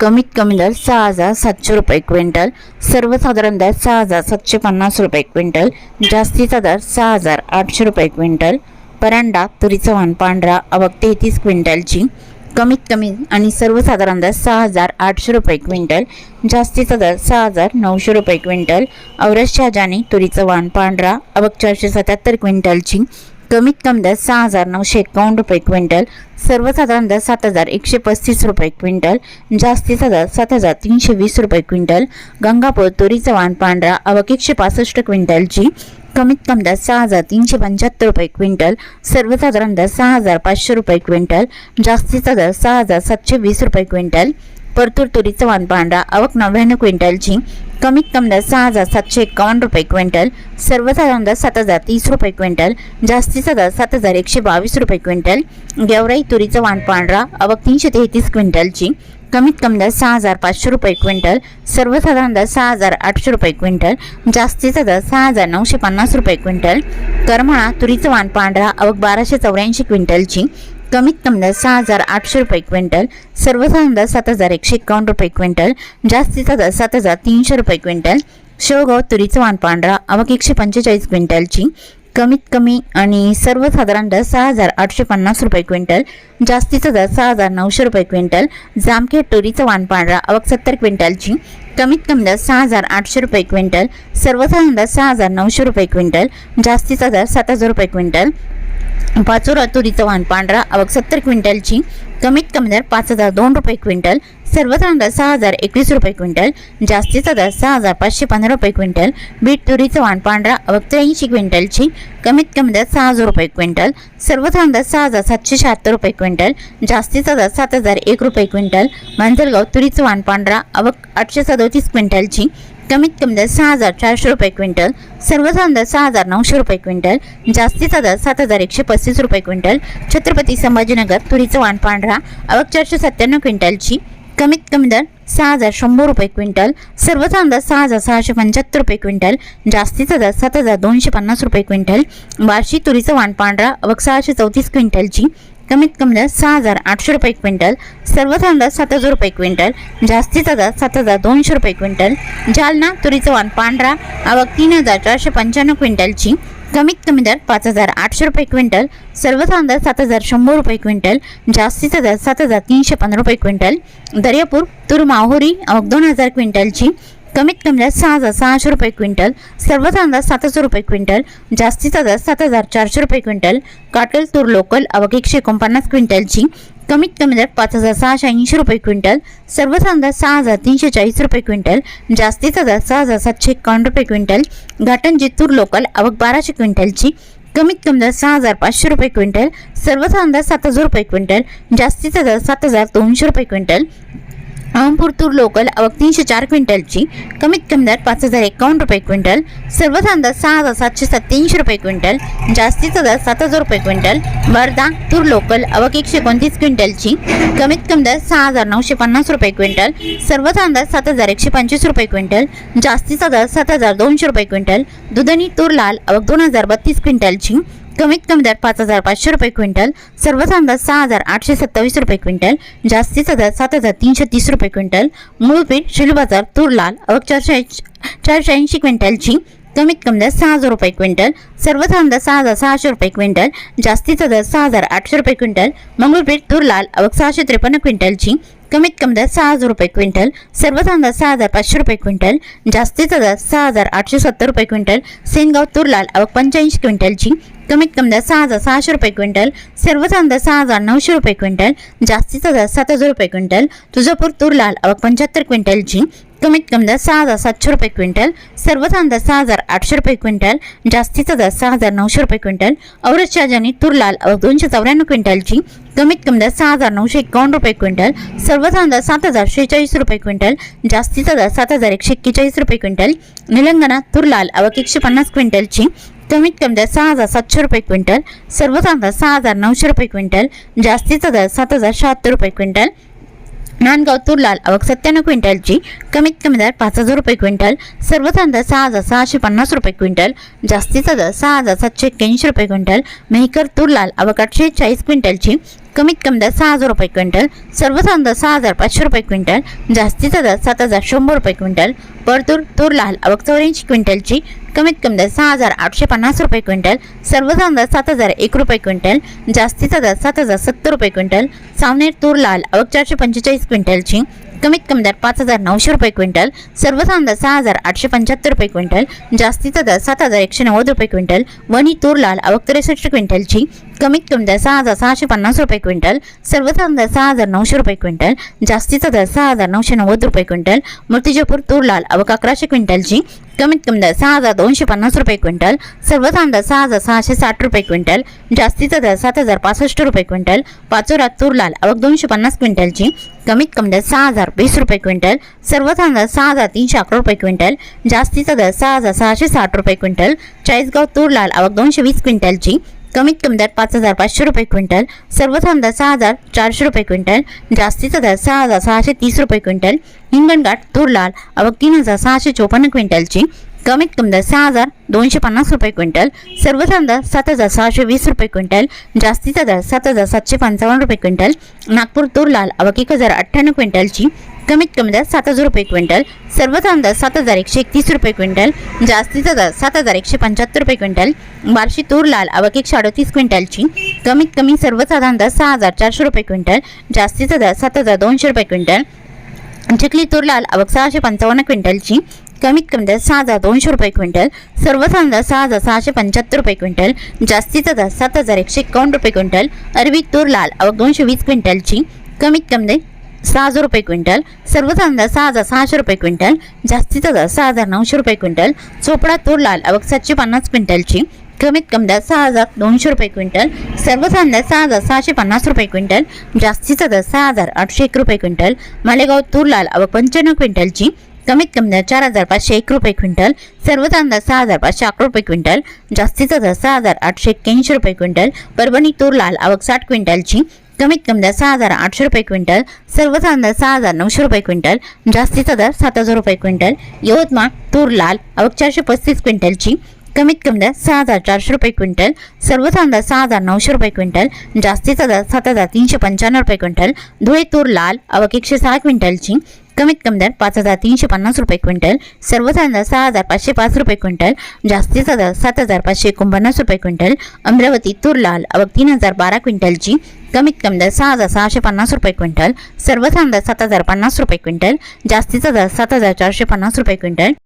कमीत कमी दर सहा हजार सातशे रुपये क्विंटल. सर्वसाधारण दर सहा हजार सातशे पन्नास रुपये क्विंटल. जास्तीचा दर सहा हजार आठशे रुपये क्विंटल. परांडा तुरीचं वाण पांढरा अवक तेहतीस क्विंटलची. कमीत कमी आणि सर्वसाधारण दर सहा हजार आठशे रुपये क्विंटल. जास्तीचा दर सहा हजार नऊशे रुपये क्विंटल. औरस शहाजानी तुरीचं वाण पांढरा अवक चारशे सत्याहत्तर क्विंटलची. कमीत कमी दर सहा हजार नऊशे एकावन्न रुपये क्विंटल सर्वसाधारण दर सात हजार एकशे पस्तीस रुपये क्विंटल जास्तीचा दर सात हजार तीनशे वीस रुपये क्विंटल गंगापूर तुरीचा वाण पांढरा अवक एकशे पासष्ट क्विंटलची कमीत कमी दर सहा हजार तीनशे पंच्याहत्तर रुपये क्विंटल सर्वसाधारण दर सहा हजार पाचशे रुपये क्विंटल जास्तीचा दर सहा हजार सातशे वीस रुपये क्विंटल परतूर तुरीचं वाण पांढरा आवक नव्याण्णव क्विंटलची कमीत कमी दर सहा हजार सातशे एकावन्न रुपये क्विंटल. सर्वसाधारण दर सात हजार तीस रुपये क्विंटल. जास्तीचा दर सात हजार एकशे बावीस रुपये क्विंटल. गेवराई तुरीचं वाण पांढरा अवक तीनशे तेहतीस क्विंटलची कमीत कमी दर सहा हजार पाचशे रुपये क्विंटल. सर्वसाधारण दर सहा हजार आठशे रुपये क्विंटल. जास्तीचा दर सहा हजार नऊशे पन्नास रुपये क्विंटल. करमाळा तुरीचं वाण पांढरा आवक बाराशे चौऱ्याऐंशी क्विंटलची कमीत कमी दर सहा हजार आठशे रुपये क्विंटल सर्वसाधारण दर सात हजार एकशे एकावन्न रुपये क्विंटल जास्तीचा दर सात हजार तीनशे रुपये क्विंटल शेवगाव तुरीचं वाण पांढरा अवक एकशे पंचेचाळीस क्विंटलची कमीत कमी आणि सर्वसाधारण दर सहा हजार आठशे पन्नास रुपये क्विंटल जास्तीचा दर सहा हजार नऊशे रुपये क्विंटल जामखेड तुरीचं वाण पांढरा अवक सत्तर क्विंटलची कमीत कमी दर सहा हजार आठशे रुपये क्विंटल सर्वसाधारण दर सहा हजार नऊशे रुपये क्विंटल जास्तीचा दर सात हजार रुपये क्विंटल पाचोरा तुरीचं वाण पांढरा आवक सत्तर क्विंटलची कमीत कमी दर पाच हजार दोन रुपये क्विंटल सर्वसाधारण दर सहा हजार एकवीस रुपये क्विंटल जास्तीचा दर सहा हजार पाचशे पंधरा रुपये क्विंटल बीट तुरीचं वाण पांढरा अवक त्र्याऐंशी क्विंटलची कमीत कमी दर सहा हजार रुपये क्विंटल सर्वसाधारण दर सहा हजार सातशे शहात्तर रुपये क्विंटल जास्तीचा दर सात हजार एक रुपये क्विंटल मांजरगाव तुरीचं वाण पांढरा आवक आठशे सदोतीस क्विंटलची कमीत कमी दर सहा हजार चारशे रुपये क्विंटल सर्वसाधारण दर सहा हजार नऊशे रुपये क्विंटल जास्तीचा दर सात हजार एकशे पस्तीस रुपये क्विंटल छत्रपती संभाजीनगर तुरीचं वाण पांढरा अवक चारशे सत्त्याण्णव क्विंटलची कमीत कमी दर सहा हजार शंभर रुपये क्विंटल सर्वसाधारण दर सहा हजार सहाशे पंच्याहत्तर रुपये क्विंटल जास्तीचा दर सात हजार दोनशे पन्नास रुपये क्विंटल वार्षिक तुरीचं वाण पांढरा अवक सहाशे चौतीस क्विंटलची कमीत कमी दर सहा हजार आठशे रुपये क्विंटल सर्वसाधारण दर सात हजार रुपये क्विंटल जास्तीचा दर सात हजार दोनशे रुपये क्विंटल जालना तुरीचं वाण पांढरा आवक तीन हजार चारशे पंच्याण्णव क्विंटलची कमीत कमी दर पाच हजार आठशे रुपये क्विंटल सर्वसाधारण दर सात हजार शंभर रुपये क्विंटल जास्तीचा दर सात हजार तीनशे पंधरा रुपये क्विंटल दर्यापूर तूर माहुरी आवक दोन हजार क्विंटलची कमीत कमी दर सहा हजार सहाशे रुपये क्विंटल सर्वच दर सात हजार रुपये क्विंटल जास्तीचा दर सात हजार चारशे रुपये क्विंटल काटल तूर लोकल अवक एकशे एकोणपन्नास क्विंटलची कमीत कमी दर पाच हजार सहाशे ऐंशी रुपये क्विंटल सर्वच दर सहा हजार तीनशे चाळीस रुपये क्विंटल जास्तीचा दर सहा हजार सातशे एकावन्न रुपये क्विंटल घाटन जितूर लोकल अवघ बाराशे क्विंटलची कमीत कमी दर सहा हजार पाचशे रुपये क्विंटल सर्वच दर सात हजार रुपये क्विंटल जास्तीचा दर सात हजार दोनशे रुपये क्विंटल अहमपूर तूर लोकल अवक तीनशे चार क्विंटलची. कमीत कमी दर पाच हजार एकावन्न रुपये क्विंटल. सर्वच अंदाज सहा हजार सातशे सत्त्याऐंशी रुपये क्विंटल. जास्तीचा दर सात हजार रुपये क्विंटल. वर्धा तूर लोकल अवक एकशे एकोणतीस क्विंटलची. कमीत कमी दर सहा हजार नऊशे पन्नास रुपये क्विंटल. सर्वच अंदाज सात हजार एकशे पंचवीस रुपये क्विंटल. जास्तीचा दर सात हजार दोनशे रुपये क्विंटल. दुधनी तूर लाल अवक दोन हजार बत्तीस क्विंटलची. कमीत कमी दर पाच हजार पाचशे रुपये क्विंटल सर्वसाधारण दर सहा हजार आठशे सत्तावीस रुपये क्विंटल जास्तीचा दर सात हजार तीनशे तीस रुपये क्विंटल मूळपीठ शिलू बाजार तूर लाल अवक चारशे चारशे ऐंशी क्विंटलची कमीत कमी दर सहा हजार रुपये क्विंटल सर्वसाधारण दर सहा हजार सहाशे रुपये क्विंटल जास्तीचा दर सहा हजार आठशे रुपये क्विंटल मंगळपीठ तूर लाल अवक सहाशे त्रेपन्न क्विंटलची कमीत कमी दर सहा हजार रुपये क्विंटल सर्वच दर सहा हजार पाचशे रुपये क्विंटल जास्तीचा दर सहा हजार आठशे सत्तर रुपये क्विंटल सेनगाव तुरलाल अवक पंच्याऐंशी क्विंटलची कमीत कमी दर सहा हजार सहाशे रुपये क्विंटल सर्वच दर सहा हजार नऊशे रुपये क्विंटल जास्तीचा दर सात हजार रुपये क्विंटल तुळजापूर तुरलाल आवक पंच्याहत्तर क्विंटलची कमीत कमी दर सहा हजार सातशे रुपये क्विंटल सर्वच अंदाज सहा हजार आठशे रुपये क्विंटल जास्तीचा दर सहा हजार नऊशे रुपये क्विंटल औरत शाहजानी तुरलाल दोनशे चौऱ्याण्णव क्विंटलची कमीत कमी दर सहा हजार नऊशे एकावन्न रुपये क्विंटल सर्वसाधारण दर सात हजार शेहेचाळीस रुपये क्विंटल जास्तीचा दर सात हजार एकशे एक्केचाळीस रुपये क्विंटल निलंगणा तूर लाल आवक एकशे पन्नास क्विंटलची कमीत कमी दर सहा हजार सातशे रुपये क्विंटल सर्वसाधारण दर सहा हजार नऊशे रुपये क्विंटल जास्तीचा दर सात हजार शहात्तर रुपये क्विंटल नांदगाव तूर लाल आवक सत्त्याण्णव क्विंटलची कमीत कमी दर पाच हजार रुपये क्विंटल सर्वसाधारण दर सहा हजार सहाशे पन्नास रुपये क्विंटल जास्तीचा दर सहा हजार सातशे एक्क्याऐंशी रुपये क्विंटल मेहकर तूर लाल आवक आठशे चाळीस क्विंटलची कमीत कमी दर सहा हजार रुपये क्विंटल सर्वसाधारण दर सहा हजार पाचशे रुपये क्विंटल जास्तीचा दर सात हजार शंभर रुपये क्विंटल परतूर तूर लाल अवक चौऱ्याऐंशी क्विंटलची कमीत कमी दर सहा हजार आठशे पन्नास रुपये क्विंटल सर्वसाधारण दर सात हजार एक रुपये क्विंटल जास्तीचा दर सात हजार सत्तर रुपये क्विंटल सावनेर तूर लाल अवक चारशे पंचेचाळीस क्विंटलची कमीत कमी दर पाच हजार नऊशे रुपये क्विंटल सर्वसाधारण दर सहा हजार आठशे पंच्याहत्तर रुपये क्विंटल जास्तीचा दर सात हजार एकशे नव्वद रुपये क्विंटल वणी तूर लाल आवक त्रेसष्ट क्विंटलची कमीत कमी दर सहा हजार सहाशे पन्नास रुपये क्विंटल सर्वसाधारण दर सहा हजार नऊशे रुपये क्विंटल जास्तीचा दर सहा हजार नऊशे नव्वद रुपये क्विंटल मूर्तिजापूर तूर लाल आवक अकराशे क्विंटलची कमीत कमी दर सहा हजार दोनशे पन्नास रुपये क्विंटल सर्वसाधारण दर सहा हजार सहाशे साठ रुपये क्विंटल जास्तीचा दर सात हजार पासष्ट रुपये क्विंटल पाचोरा तूर लाल आवक दोनशे पन्नास क्विंटलची कमीत कमी दर सहा हजार वीस रुपये क्विंटल सर्वसाधारण दर सहा हजार तीनशे अकरा रुपये क्विंटल जास्तीचा दर सहा हजार सहाशे साठ रुपये क्विंटल चाळीसगाव तूर लाल आवक दोनशे वीस क्विंटलची कमीत कमी दर पाच हजार पाचशे रुपये क्विंटल सर्वसाधारण दर सहा हजार चारशे रुपये क्विंटल जास्तीचा दर सहा हजार सहाशे तीस रुपये क्विंटल हिंगणघाट तूर लाल आवक तीन हजार सहाशे चोपन्न क्विंटलची कमीत कमी दर सहा हजार दोनशे पन्नास रुपये क्विंटल सर्वसाधारण दर सात हजार सहाशे वीस रुपये क्विंटल जास्तीचा दर सात हजार सातशे पंचावन्न रुपये क्विंटल नागपूर तूर लाल आवक एक हजार अठ्ठ्याण्णव क्विंटलची कमीत कमी दर सात हजार रुपये क्विंटल सर्वसाधारण दर सात हजार एकशे एकतीस रुपये क्विंटल जास्तीचा दर सात हजार एकशे पंच्याहत्तर रुपये क्विंटल बार्शी तूर लाल आवक एकशे अडतीस क्विंटलची कमीत कमी सर्वसाधारण दर सहा हजार चारशे रुपये क्विंटल जास्तीचा दर सात हजार दोनशे रुपये क्विंटल चिखली तूर लाल आवक सहाशे पंचावन्न क्विंटलची कमीत कमी दर सहा हजार दोनशे रुपये क्विंटल सर्वसाधारण दर सहा हजार सहाशे पंच्याहत्तर रुपये क्विंटल जास्तीचा दर सात हजार एकशे एकावन्न रुपये क्विंटल अरबी तूर लाल आवक दोनशे वीस क्विंटलची कमीत कमी दर सहा हजार रुपये क्विंटल सर्वसाधारण दर सहा हजार सहाशे रुपये क्विंटल जास्तीचा दर सहा हजार नऊशे रुपये क्विंटल चोपडा तूर लाल आवक सातशे पन्नास क्विंटलची कमीत कमी दर सहा हजार दोनशे रुपये क्विंटल सर्व दर सहा हजार सहाशे पन्नास रुपये क्विंटल जास्तीचा दर सहा हजार आठशे एक रुपये क्विंटल मालेगाव तूर लाल आवक पंच्याण्णव क्विंटलची कमीत कमी दर चार हजार पाचशे एक रुपये क्विंटल सर्वसाधारण अंदाज सहा हजार पाचशे अकरा रुपये क्विंटल जास्तीचा दर सहा हजार आठशे एक्क्याऐंशी रुपये क्विंटल परभणी तूर लाल आवक साठ क्विंटलची कमीत कमी दर सहा हजार आठशे रुपये क्विंटल सर्वसाधारण दर सहा हजार नऊशे रुपये क्विंटल जास्तीचा दर सात हजार रुपये क्विंटल यवतमाळ तूर लाल आवक चारशे पस्तीस क्विंटलची कमीत कमी दर सहा हजार चारशे रुपये क्विंटल सर्वसाधारण दर सहा हजार नऊशे रुपये क्विंटल जास्तीचा दर सात हजार तीनशे पंच्याण्णव रुपये क्विंटल धुळे तूर लाल अवघ एकशे सहा क्विंटलची कमीत कमी दर पाच हजार तीनशे पन्नास रुपये क्विंटल सर्वसाधारण दर सहा हजार पाचशे पाच रुपये क्विंटल जास्तीचा दर सात हजार पाचशे एकोणपन्नास रुपये क्विंटल अमरावती तूर लाल आवक तीन हजार बारा क्विंटलची कमीत कमी दर सहा हजार सहाशे पन्नास रुपये क्विंटल सर्वसाधारण दर सात हजार पन्नास रुपये क्विंटल जास्तीचा दर सात हजार चारशे पन्नास रुपये क्विंटल.